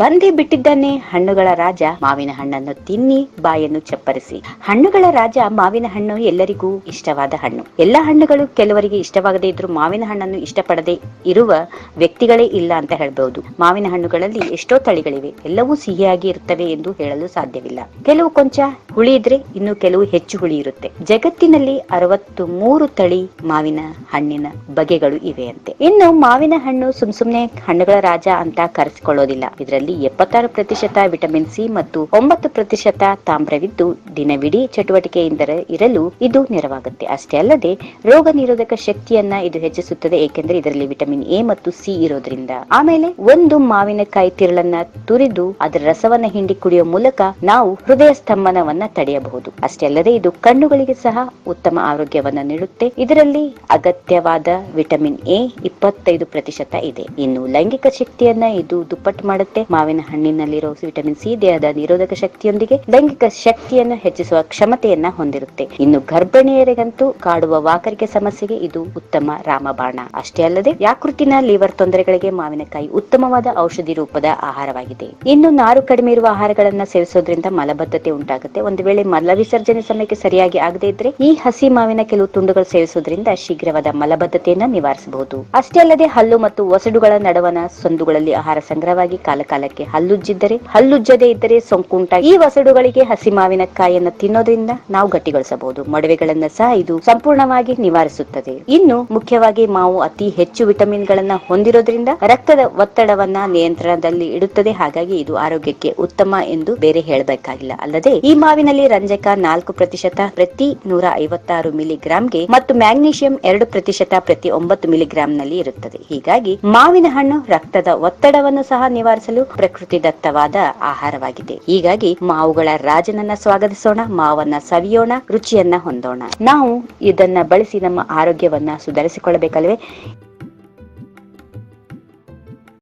ಬಂದೇ ಬಿಟ್ಟಿದ್ದಾನೆ ಹಣ್ಣುಗಳ ರಾಜ ಮಾವಿನ ಹಣ್ಣನ್ನು ತಿನ್ನಿ, ಬಾಯನ್ನು ಚಪ್ಪರಿಸಿ. ಹಣ್ಣುಗಳ ರಾಜ ಮಾವಿನ ಹಣ್ಣು ಎಲ್ಲರಿಗೂ ಇಷ್ಟವಾದ ಹಣ್ಣು. ಎಲ್ಲ ಹಣ್ಣುಗಳು ಕೆಲವರಿಗೆ ಇಷ್ಟವಾಗದೇ ಇದ್ರೂ ಮಾವಿನ ಹಣ್ಣನ್ನು ಇಷ್ಟಪಡದೆ ಇರುವ ವ್ಯಕ್ತಿಗಳೇ ಇಲ್ಲ ಅಂತ ಹೇಳಬಹುದು ಮಾವಿನ ಹಣ್ಣುಗಳಲ್ಲಿ ಎಷ್ಟೋ ತಳಿಗಳಿವೆ. ಎಲ್ಲವೂ ಸಿಹಿಯಾಗಿ ಇರುತ್ತವೆ ಎಂದು ಹೇಳಲು ಸಾಧ್ಯವಿಲ್ಲ. ಕೆಲವು ಕೊಂಚ ಹುಳಿ ಇದ್ರೆ ಇನ್ನು ಕೆಲವು ಹೆಚ್ಚು ಹುಳಿ ಇರುತ್ತೆ. ಜಗತ್ತಿನಲ್ಲಿ ಅರವತ್ತು ಮೂರು ತಳಿ ಮಾವಿನ ಹಣ್ಣಿನ ಬಗೆಗಳು ಇವೆ ಅಂತೆ ಇನ್ನು ಮಾವಿನ ಹಣ್ಣು ಸುಮ್ ಸುಮ್ನೆ ಹಣ್ಣುಗಳ ರಾಜ ಅಂತ ಕರೆಸಿಕೊಳ್ಳೋದಿಲ್ಲ. ಇದರಲ್ಲಿ ಎಪ್ಪತ್ತಾರು ಪ್ರತಿಶತ ವಿಟಮಿನ್ ಸಿ ಮತ್ತು ಒಂಬತ್ತು ಪ್ರತಿಶತ ತಾಮ್ರವಿದ್ದು ದಿನವಿಡೀ ಚಟುವಟಿಕೆಯಿಂದ ಇರಲು ಇದು ನೆರವಾಗುತ್ತೆ. ಅಷ್ಟೇ ಅಲ್ಲದೆ ರೋಗ ನಿರೋಧಕ ಶಕ್ತಿಯನ್ನ ಇದು ಹೆಚ್ಚಿಸುತ್ತದೆ. ಏಕೆಂದರೆ ಇದರಲ್ಲಿ ವಿಟಮಿನ್ ಎ ಮತ್ತು ಸಿ ಇರೋದ್ರಿಂದ ಆಮೇಲೆ ಒಂದು ಮಾವಿನಕಾಯಿ ತಿರುಳನ್ನ ತುರಿದು ಅದರ ರಸವನ್ನ ಹಿಂಡಿ ಕುಡಿಯುವ ಮೂಲಕ ನಾವು ಹೃದಯ ಸ್ತಂಭನವನ್ನ ತಡೆಯಬಹುದು. ಅಷ್ಟೇ ಅಲ್ಲದೆ ಇದು ಕಣ್ಣುಗಳಿಗೆ ಸಹ ಉತ್ತಮ ಆರೋಗ್ಯವನ್ನ ನೀಡುತ್ತೆ. ಇದರಲ್ಲಿ ಅಗತ್ಯವಾದ ವಿಟಮಿನ್ ಎ ಇಪ್ಪತ್ತೈದು ಪ್ರತಿಶತ ಇದೆ. ಇನ್ನು ಲೈಂಗಿಕ ಶಕ್ತಿಯನ್ನ ಇದು ದುಪ್ಪಟ್ಟು ಮಾಡುತ್ತೆ. ಮಾವಿನ ಹಣ್ಣಿನಲ್ಲಿರೋ ವಿಟಮಿನ್ ಸಿ, ದೇಹದ ನಿರೋಧಕ ಶಕ್ತಿಯೊಂದಿಗೆ ಲೈಂಗಿಕ ಶಕ್ತಿಯನ್ನು ಹೆಚ್ಚಿಸುವ ಕ್ಷಮತೆಯನ್ನ ಹೊಂದಿರುತ್ತೆ. ಇನ್ನು ಗರ್ಭಿಣಿಯರಿಗಂತೂ ಕಾಡುವ ವಾಕರಿಕೆ ಸಮಸ್ಯೆಗೆ ಇದು ಉತ್ತಮ ರಾಮಬಾಣ. ಅಷ್ಟೇ ಅಲ್ಲದೆ ಯಾಕೃತಿನ ಲಿವರ್ ತೊಂದರೆಗಳಿಗೆ ಮಾವಿನಕಾಯಿ ಉತ್ತಮವಾದ ಔಷಧಿ ರೂಪದ ಆಹಾರವಾಗಿದೆ. ಇನ್ನು ನಾರು ಕಡಿಮೆ ಇರುವ ಆಹಾರಗಳನ್ನ ಸೇವಿಸೋದ್ರಿಂದ ಮಲಬದ್ಧತೆ ಉಂಟಾಗುತ್ತೆ. ಒಂದು ವೇಳೆ ಮಲ ವಿಸರ್ಜನೆ ಸಮಯಕ್ಕೆ ಸರಿಯಾಗಿ ಆಗದೇ ಇದ್ರೆ ಈ ಹಸಿ ಮಾವಿನ ಕೆಲವು ತುಂಡುಗಳು ಸೇವಿಸುವುದರಿಂದ ಶೀಘ್ರವಾದ ಮಲಬದ್ಧತೆಯನ್ನ ನಿವಾರಿಸಬಹುದು. ಅಷ್ಟೇ ಅಲ್ಲದೆ ಹಲ್ಲು ಮತ್ತು ಒಸಡುಗಳ ನಡುವಣ ಸಂದುಗಳಲ್ಲಿ ಆಹಾರ ಸಂಗ್ರಹವಾಗಿ ಕಾಲಕಾಲಕ್ಕೆ ಹಲ್ಲುಜ್ಜಿದ್ದರೆ, ಹಲ್ಲುಜ್ಜದೇ ಇದ್ದರೆ ಸೋಂಕುಂಟ ಈ ಒಸಡುಗಳಿಗೆ ಹಸಿ ಮಾವಿನ ಮಾವಿನಕಾಯಿಯನ್ನ ತಿನ್ನೋದ್ರಿಂದ ನಾವು ಗಟ್ಟಿಗೊಳಿಸಬಹುದು. ಮೊಡವೆಗಳನ್ನ ಸಹ ಇದು ಸಂಪೂರ್ಣವಾಗಿ ನಿವಾರಿಸುತ್ತದೆ. ಇನ್ನು ಮುಖ್ಯವಾಗಿ ಮಾವು ಅತಿ ಹೆಚ್ಚು ವಿಟಮಿನ್ ಗಳನ್ನ ಹೊಂದಿರೋದ್ರಿಂದ ರಕ್ತದ ಒತ್ತಡವನ್ನ ನಿಯಂತ್ರಣದಲ್ಲಿ ಇಡುತ್ತದೆ. ಹಾಗಾಗಿ ಇದು ಆರೋಗ್ಯಕ್ಕೆ ಉತ್ತಮ ಎಂದು ಬೇರೆ ಹೇಳಬೇಕಾಗಿಲ್ಲ. ಅಲ್ಲದೆ ಈ ಮಾವಿನಲ್ಲಿ ರಂಜಕ ನಾಲ್ಕು ಪ್ರತಿಶತ, ಪ್ರತಿ ನೂರ ಐವತ್ತಾರು ಮಿಲಿಗ್ರಾಂಗೆ ಮತ್ತು ಮ್ಯಾಗ್ನೀಷಿಯಂ ಎರಡು ಪ್ರತಿಶತ, ಪ್ರತಿ ಒಂಬತ್ತು ಮಿಲಿಗ್ರಾಂನಲ್ಲಿ ಇರುತ್ತದೆ. ಹೀಗಾಗಿ ಮಾವಿನ ಹಣ್ಣು ರಕ್ತದ ಒತ್ತಡವನ್ನು ಸಹ ನಿವಾರಿಸಲು ಪ್ರಕೃತಿ ದತ್ತವಾದ ಆಹಾರವಾಗಿದೆ. ಹೀಗಾಗಿ ಮಾವುಗಳ ರಾಜನನ್ನ ಸ್ವಾಗತಿಸೋಣ, ಮಾವನ್ನ ಸವಿಯೋಣ, ರುಚಿಯನ್ನ ಹೊಂದೋಣ. ನಾವು ಇದನ್ನ ಬಳಸಿ ನಮ್ಮ ಆರೋಗ್ಯವನ್ನ ಸುಧಾರಿಸಿಕೊಳ್ಳಬೇಕಲ್ವೇ?